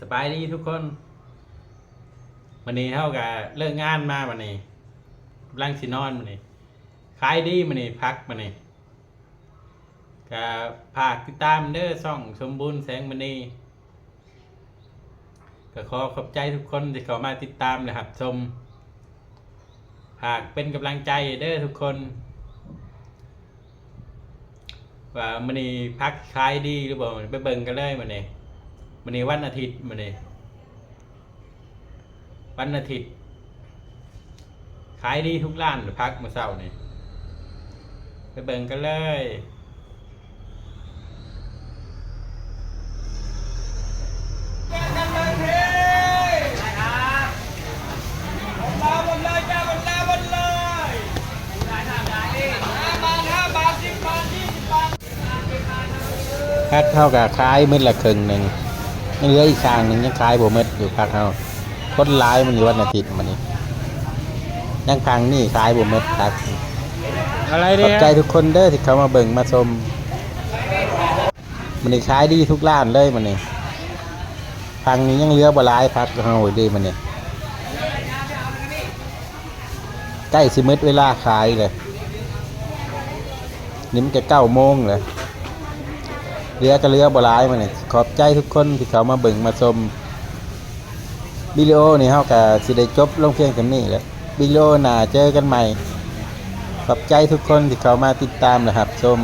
สบายดีทุกคนวันนี้เท่ากับเลิกงานมาวันนี้กำลังสินอนวันนี้ขายดีวันนี้พักวันนี้กับภาคติดตามเด้อซ่องสมบูรณ์แสงมันนี้ก็ขอขอบใจทุกคนที่เข้ามาติดตามนะครับชมภาคเป็นกำลังใจเด้อทุกคนว่ามันนี้พักขายดีหรือเปล่าไปเบิ่งกันเลยมันนี้ มันนี้วันอาทิตย์มันนี้วันอาทิตย์ ขายดีทุกร้านหรือพักมาเศร้านี่ไปเบิ่งกันเลยกันเลยทีได้ครับวันลาวันเลยจ้าวันลาวันเลยได้ทำได้ดิห้าบาทห้าบาทสิบบาทยี่สิบบาทพักเท่ากับขายมืดละครึ่งหนึ่ง ยังเหลืออีกข้างหนึ่งยังขายบ่มืดอยู่พักเท่าคนร้ายมันอยู่วันอาทิตย์มันนี่ยังพังนี่ขายบ่มืดพักอะไรขอบใจทุกคนเด้อที่เขามาเบิ่งมาชมมันนี่ขายดีทุกร้านเลยมันนี่พังนี้ยังเหลือบ่หลายพักเฮาดีมันนี่ใกล้สิมืดเวลาขายเลยนี่มันจะเก้าโมงเลย เรือก็เหลือบลายมาเนี่ยขอบใจทุกคนที่เขามาเบิ่งมาชมวิดีโอนี่เฮาก็สิได้จบลงเพียงกันนี้แหล้ววิดีโอหน้าเจอกันใหม่ขอบใจทุกคนที่เขามาติดตามนะครับชม